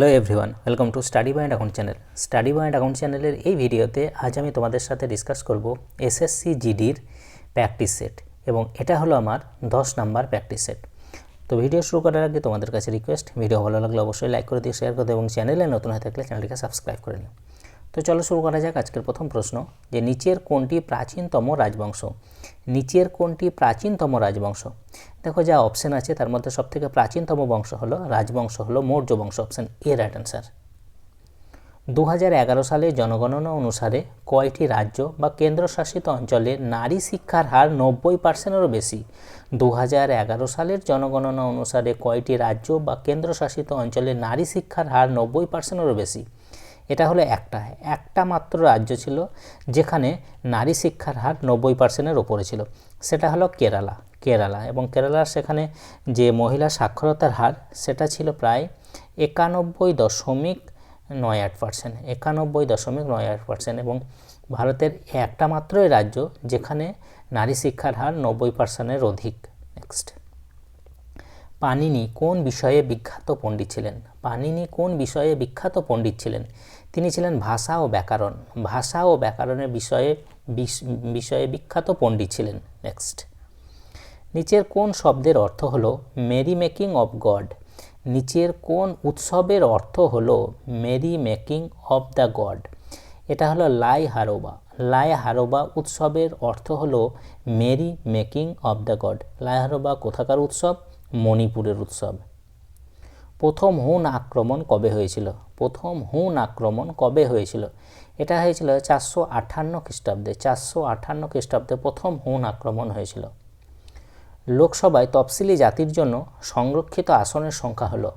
Hello everyone welcome to study point account channel study point account চ্যানেলের এই ভিডিওতে আজ আমি তোমাদের সাথে ডিসকাস করব এসএসসি জিডির প্র্যাকটিস সেট এবং এটা হলো আমার দশ নাম্বার প্র্যাকটিস সেট তো ভিডিও শুরু করার আগে তোমাদের কাছে রিকোয়েস্ট ভিডিও ভালো লাগলে অবশ্যই লাইক করে দিও শেয়ার করে দিও এবং চ্যানেলে নতুন হয়ে থাকলে চ্যানেলটিকে সাবস্ক্রাইব করে নিও। তো চলো শুরু করা যাক আজকের প্রথম প্রশ্ন, যে নিচের কোনটি প্রাচীনতম রাজবংশ? নিচের কোনটি প্রাচীনতম রাজবংশ? দেখো যা অপশন আছে, তার মধ্যে সবথেকে প্রাচীনতম বংশ হলো, রাজবংশ হলো মৌর্য বংশ অপশন এ রাইট অ্যান্সার দু সালে জনগণনা অনুসারে কয়টি রাজ্য বা কেন্দ্রশাসিত অঞ্চলে নারী শিক্ষার হার নব্বই পার্সেন্টেরও বেশি? দু হাজার এগারো সালের জনগণনা অনুসারে কয়টি রাজ্য বা কেন্দ্রশাসিত অঞ্চলে নারী শিক্ষার হার নব্বই পার্সেন্টেরও বেশি? এটা হলো একটা। একটা মাত্র রাজ্য ছিল যেখানে নারী শিক্ষার হার নব্বই পার্সেন্টের ওপরে ছিল। সেটা হলো কেরালা কেরালা। এবং কেরালার সেখানে যে মহিলা সাক্ষরতার হার, সেটা ছিল প্রায় একানব্বই দশমিক নয় আট পার্সেন্ট একানব্বই দশমিক নয় আট পার্সেন্ট এবং ভারতের একটা মাত্রই রাজ্য যেখানে নারী শিক্ষার হার নব্বই পার্সেন্টের অধিক। নেক্সট পানিনি কোন বিষয়ে বিখ্যাত পণ্ডিত ছিলেন? পানিনি কোন বিষয়ে বিখ্যাত পণ্ডিত ছিলেন? তিনি ছিলেন ভাষা ও ব্যাকরণ। ভাষা ও ব্যাকরণের বিষয়ে বিষয়ে বিখ্যাত পণ্ডিত ছিলেন। নেক্সট। নিচের কোন শব্দের অর্থ হলো মেরি মেকিং অফ গড? নিচের কোন উৎসবের অর্থ হলো merry making of the god? এটা হলো লাই হারোবা। লাই হারোবা উৎসবের অর্থ হলো merry making of the god. Lai Haraoba কোথাকার উৎসব? মণিপুরের উৎসব। প্রথম হুন আক্রমণ কবে হয়েছিল? প্রথম হুন আক্রমণ কবে হয়েছিল? এটা হয়েছিল চারশো আটান্ন খ্রিস্টাব্দে। চারশো আটান্ন খ্রিস্টাব্দে প্রথম হুন আক্রমণ হয়েছিল। লোকসভায় তফসিলি জাতির জন্য সংরক্ষিত আসনের সংখ্যা হলো।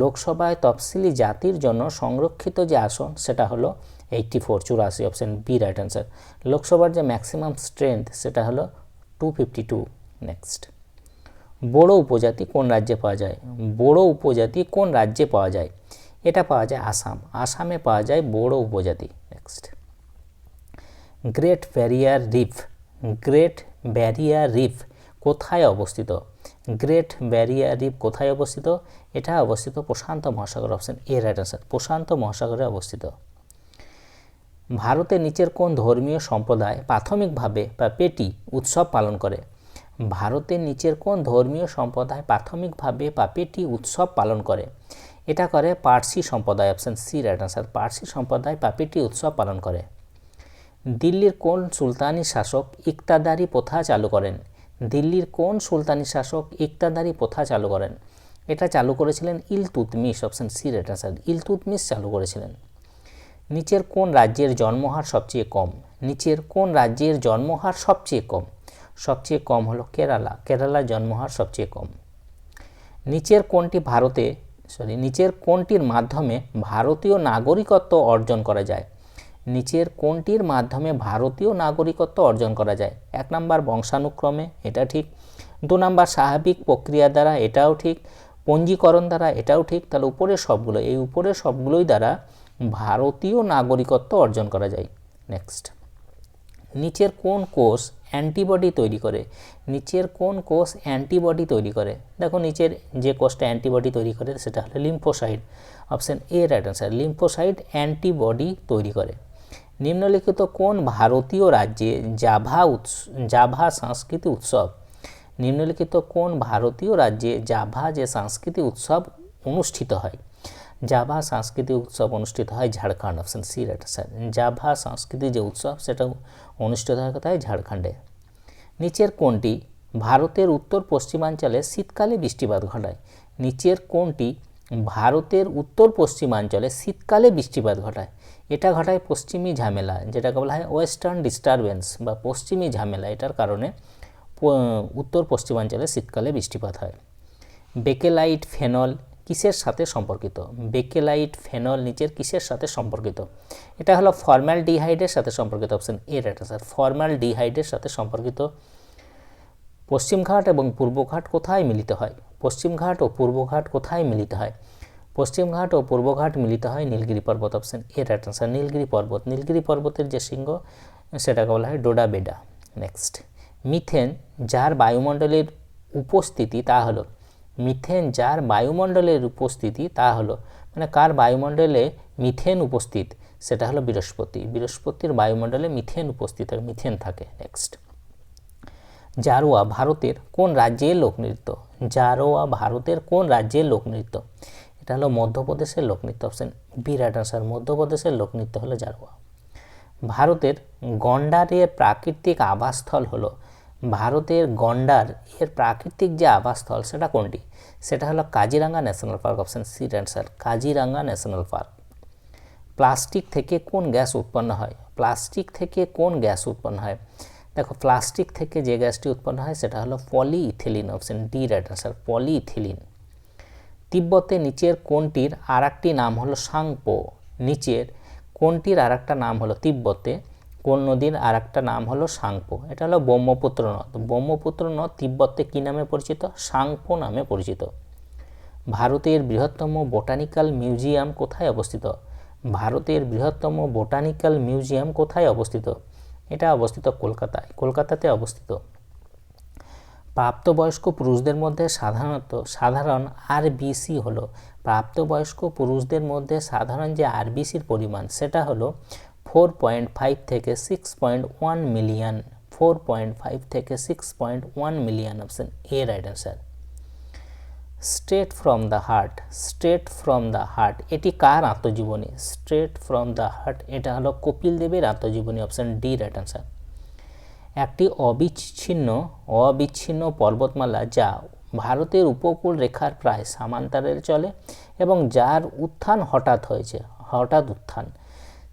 লোকসভায় তফসিলি জাতির জন্য সংরক্ষিত যে আসন, সেটা হলো এইটটি ফোর, চুরাশি অপশান বি রাইট অ্যান্সার লোকসভার যে ম্যাক্সিমাম স্ট্রেংথ সেটা হলো টু ফিফটি টু নেক্সট বড়ো উপজাতি কোন রাজ্যে পাওয়া যায়? বড়ো উপজাতি কোন রাজ্যে পাওয়া যায়? এটা পাওয়া যায় আসাম। আসামে পাওয়া যায় বড়ো উপজাতি। Next great barrier reef great barrier reef কোথায় অবস্থিত? গ্রেট ব্যারিয়ার রিফ কোথায় অবস্থিত? এটা অবস্থিত প্রশান্ত মহাসাগর। অপশন এ রাইট আনসার প্রশান্ত মহাসাগরে অবস্থিত। ভারতের নিচের কোন ধর্মীয় সম্প্রদায় প্রাথমিকভাবে বা পেটি উৎসব পালন করে? ভারতের নিচের কোন ধর্মীয় সম্প্রদায় প্রাথমিকভাবে পাপেটি উৎসব পালন করে? এটা করে পার্সি সম্প্রদায় option C right answer Parsi সম্প্রদায় পাপেটি উৎসব পালন করে। দিল্লির কোন সুলতানি শাসক ইকতাদারি প্রথা চালু করেন? দিল্লির কোন সুলতানি শাসক ইকতাদারি প্রথা চালু করেন? এটা চালু করেছিলেন Iltutmish option C right answer Iltutmish চালু করেছিলেন। নিচের কোন রাজ্যের জন্মহার সবচেয়ে কম? নিচের কোন রাজ্যের জন্মহার সবচেয়ে কম? সবচেয়ে কম হলো কেরালা। কেরালার জন্মহার সবচেয়ে কম। নিচের কোনটি ভারতে সরি নিচের কোনটির মাধ্যমে ভারতীয় নাগরিকত্ব অর্জন করা যায়। নিচের কোনটির মাধ্যমে ভারতীয় নাগরিকত্ব অর্জন করা যায়। এক নাম্বার বংশানুক্রমে, এটা ঠিক। দু নাম্বার স্বাভাবিক প্রক্রিয়া দ্বারা, এটাও ঠিক। পঞ্জীকরণ দ্বারা, এটাও ঠিক। তাহলে উপরের সবগুলো, এই উপরের সবগুলোই দ্বারা ভারতীয় নাগরিকত্ব অর্জন করা যায়। নেক্সট নিচের কোন কোষ অ্যান্টিবডি তৈরি করে? নিচের কোন কোষ অ্যান্টিবডি তৈরি করে? দেখো নিচের যে কোষটা অ্যান্টিবডি তৈরি করে সেটা হলো lymphocyte option A, right answer. Lymphocyte antibody তৈরি করে। নিম্নলিখিত কোন ভারতীয় রাজ্যে জাভা উৎস, জাভা সংস্কৃতি উৎসব? নিম্নলিখিত কোন ভারতীয় রাজ্যে জাভা যে সাংস্কৃতিক উৎসব অনুষ্ঠিত হয়? জাভা সাংস্কৃতিক উৎসব অনুষ্ঠিত হয় Jharkhand option C right sir Jawa সাংস্কৃতিক যে উৎসব সেটা অনুষ্ঠিত হয় কোথায় ঝাড়খণ্ডে নিচের কোনটি ভারতের উত্তর পশ্চিমাঞ্চলে শীতকালে বৃষ্টিপাত ঘটায় নিচের কোনটি ভারতের উত্তর পশ্চিমাঞ্চলে শীতকালে বৃষ্টিপাত ঘটায় এটা ঘটায় পশ্চিমী ঝামেলা যেটাকে বলা হয় ওয়েস্টার্ন ডিস্টারবেন্স বা পশ্চিমী ঝামেলা এটার কারণে উত্তর পশ্চিমাঞ্চলে শীতকালে বৃষ্টিপাত হয় বেকেলাইট ফেনল কিসের সাথে সম্পর্কিত? বেকেলাইট ফেনল নিচের কিসের সাথে সম্পর্কিত? এটা হলো ফর্মাল ডিহাইডের সাথে সম্পর্কিত অপশন এ রাইট স্যার ফর্মাল ডিহাইডের সাথে সম্পর্কিত। পশ্চিমঘাট এবং পূর্বঘাট কোথায় মিলিত হয়? পশ্চিমঘাট ও পূর্বঘাট কোথায় মিলিত হয়? পশ্চিমঘাট ও পূর্বঘাট মিলিত হয় নীলগিরি পর্বত option A right answer Nilgiri পর্বত। নীলগিরি পর্বতের যে সিংহ সেটাকে বলা হয় ডোডা বেডা। নেক্সট মিথেন, যার বায়ুমণ্ডলের উপস্থিতি তা হলো মিথেন যার বায়ুমণ্ডলের উপস্থিতি, তা হলো মানে কার বায়ুমণ্ডলে মিথেন উপস্থিত? সেটা হলো বৃহস্পতি। বৃহস্পতির বায়ুমণ্ডলে মিথেন উপস্থিত মিথেন থাকে। নেক্সট জারোয়া ভারতের কোন রাজ্যের লোকনৃত্য জারোয়া ভারতের কোন রাজ্যের লোকনৃত্য এটা হলো মধ্যপ্রদেশের লোকনৃত্য অপশন বি রাইট আনসার মধ্যপ্রদেশের লোকনৃত্য হলো জারোয়া। ভারতের গন্ডারের প্রাকৃতিক আবাসস্থল হলো ভারতের গন্ডার এর প্রাকৃতিক যে আবাসস্থল সেটা কোনটি? সেটা হলো Kaziranga national park, option C answer Kaziranga national park. Plastic থেকে কোন গ্যাস উৎপন্ন হয়? প্লাস্টিক থেকে কোন গ্যাস উৎপন্ন হয়? দেখো, প্লাস্টিক থেকে যে গ্যাসটি উৎপন্ন হয় সেটা হলো polyethylene, option D right answer polyethylene. তিব্বতে নিচের কোনটির আর নাম হলো সাংপো, নিচের কোনটির আর নাম হলো তিব্বতে? কোন নদীর আর একটা নাম হলো সাংপো। এটা হলো ব্রহ্মপুত্র নদ। ব্রহ্মপুত্র নদ তিব্বতে কী নামে পরিচিত? সাংপো নামে পরিচিত। ভারতের বৃহত্তম বোটানিক্যাল মিউজিয়াম কোথায় অবস্থিত? ভারতের বৃহত্তম বোটানিক্যাল মিউজিয়াম কোথায় অবস্থিত? এটা অবস্থিত কলকাতায়। কলকাতাতে অবস্থিত। প্রাপ্তবয়স্ক পুরুষদের মধ্যে সাধারণত, সাধারণ আরবিসি হলো। প্রাপ্তবয়স্ক পুরুষদের মধ্যে সাধারণ যে আরবিসির পরিমাণ, সেটা হলো ফোর পয়েন্ট ফাইভ থেকে six point one million four point five থেকে six point one million option A right answer straight from the heart straight from the heart এটি কার আত্মজীবনী? স্ট্রেট ফ্রম দ্য হার্ট এটা হলো কপিল দেবের আত্মজীবনী অপশন ডি রাইট অ্যান্সার একটি অবিচ্ছিন্ন অবিচ্ছিন্ন পর্বতমালা যা ভারতের উপকূল রেখার প্রায় সামান্তরের চলে এবং যার উত্থান হঠাৎ হয়েছে, হঠাৎ উত্থান।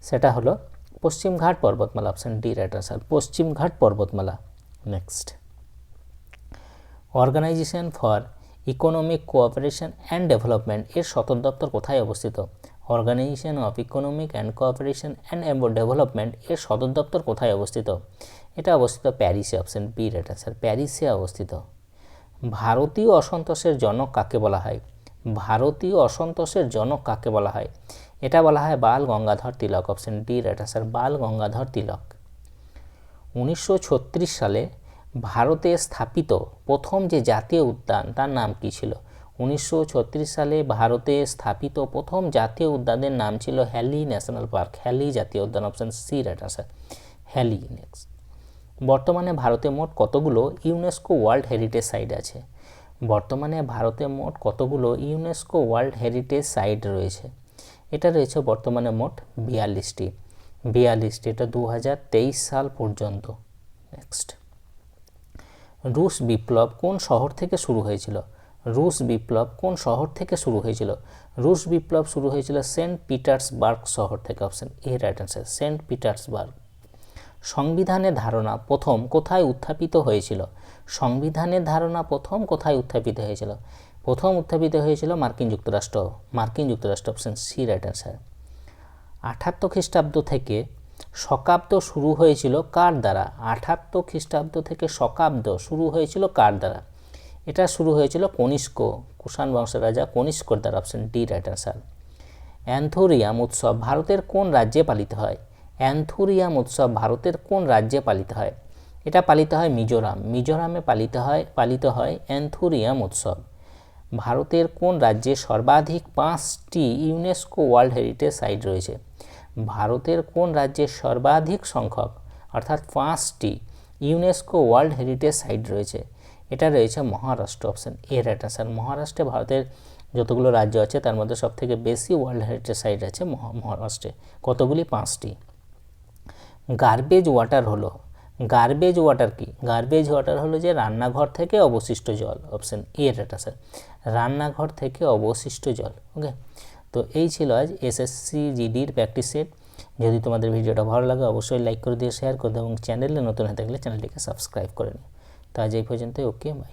সেটা হলো পশ্চিমঘাট পর্বতমালা অপশন ডি রাইট আনসার পশ্চিমঘাট পর্বতমালা next organization for economic cooperation and development এর সদর দপ্তর কোথায় অবস্থিত? Organization of economic and cooperation and development এর সদর দপ্তর কোথায় অবস্থিত? এটা অবস্থিত প্যারিসে অপশন বি রেট স্যার প্যারিসে অবস্থিত। ভারতীয় অসন্তোষের জনক কাকে বলা হয়? ভারতীয় অসন্তোষের জনক কাকে বলা হয়? এটা বলা হয় Bal Gangadhar Tilak option D right sir Bal Gangadhar Tilak. উনিশশো ছত্রিশ সালে ভারতে স্থাপিত প্রথম যে জাতীয় উদ্যান, তার নাম কি ছিল? উনিশশো ছত্রিশ সালে ভারতে স্থাপিত প্রথম জাতীয় উদ্যানের নাম ছিল হ্যালি ন্যাশনাল পার্ক, হ্যালি জাতীয় উদ্যান option C right answer Hailey next বর্তমানে ভারতে মোট কতগুলো ইউনেস্কো ওয়ার্ল্ড হেরিটেজ সাইট আছে? বর্তমানে ভারতে মোট কতগুলো ইউনেস্কো ওয়ার্ল্ড হেরিটেজ সাইট রয়েছে? এটা রয়েছে বর্তমানে মোট বিয়াল্লিশটি। বিয়াল্লিশটি, এটা দু হাজার তেইশ সাল পর্যন্ত। নেক্সট রুশ বিপ্লব কোন শহর থেকে শুরু হয়েছিল? রুশ বিপ্লব কোন শহর থেকে শুরু হয়েছিল? রুশ বিপ্লব শুরু হয়েছিল সেন্ট পিটার্সবার্গ শহর থেকে। Option A right answer Saint Petersburg. সংবিধানের ধারণা প্রথম কোথায় উত্থাপিত হয়েছিল? সংবিধানের ধারণা প্রথম কোথায় উত্থাপিত হয়েছিল? প্রথম উত্থাপিত হয়েছিল মার্কিন যুক্তরাষ্ট্র মার্কিন যুক্তরাষ্ট্র অপশন সি রাইট অ্যান্সার আঠাত্তর খ্রিস্টাব্দ থেকে শকাব্দ শুরু হয়েছিল কার দ্বারা? আঠাত্তর খ্রিস্টাব্দ থেকে শকাব্দ শুরু হয়েছিল কার দ্বারা? এটা শুরু হয়েছিল কনিষ্ক, কুষাণ বংশের রাজা কনিষ্কর দ্বারা, option D right answer anthurium উৎসব ভারতের কোন রাজ্যে পালিত হয়? অ্যান্থোরিয়াম উৎসব ভারতের কোন রাজ্যে পালিত হয়? এটা পালিত হয় মিজোরাম। মিজোরামে পালিত হয় পালিত হয় অ্যান্থোরিয়াম উৎসব। ভারতের কোন রাজ্যে সর্বাধিক পাঁচটি ইউনেস্কো ওয়ার্ল্ড হেরিটেজ সাইট রয়েছে? ভারতের কোন রাজ্যে সর্বাধিক সংখ্যক, অর্থাৎ পাঁচটি ইউনেস্কো ওয়ার্ল্ড হেরিটেজ সাইট রয়েছে? এটা রয়েছে Maharashtra option A right answer মহারাষ্ট্রে ভারতের যতগুলো রাজ্য আছে, তার মধ্যে সবথেকে বেশি ওয়ার্ল্ড হেরিটেজ সাইট আছে মহারাষ্ট্রে। কতগুলি? পাঁচটি। গার্বেজ ওয়াটার হলো গার্বেজ ওয়াটার কি? গার্বেজ ওয়াটার হলো যে রান্নাঘর থেকে অবশিষ্ট জল অপশান এ রাইট স্যার রান্নাঘর থেকে অবশিষ্ট জল ওকে তো এই ছিল আজ এসএসসি জিডির প্র্যাকটিস সেট যদি তোমাদের ভিডিওটা ভালো লাগে, অবশ্যই লাইক করে দিয়ে শেয়ার করে দেবো এবং চ্যানেলে নতুন হয়ে থাকলে চ্যানেলটিকে সাবস্ক্রাইব করে নিও। তো আজ এই পর্যন্তই ওকে বাই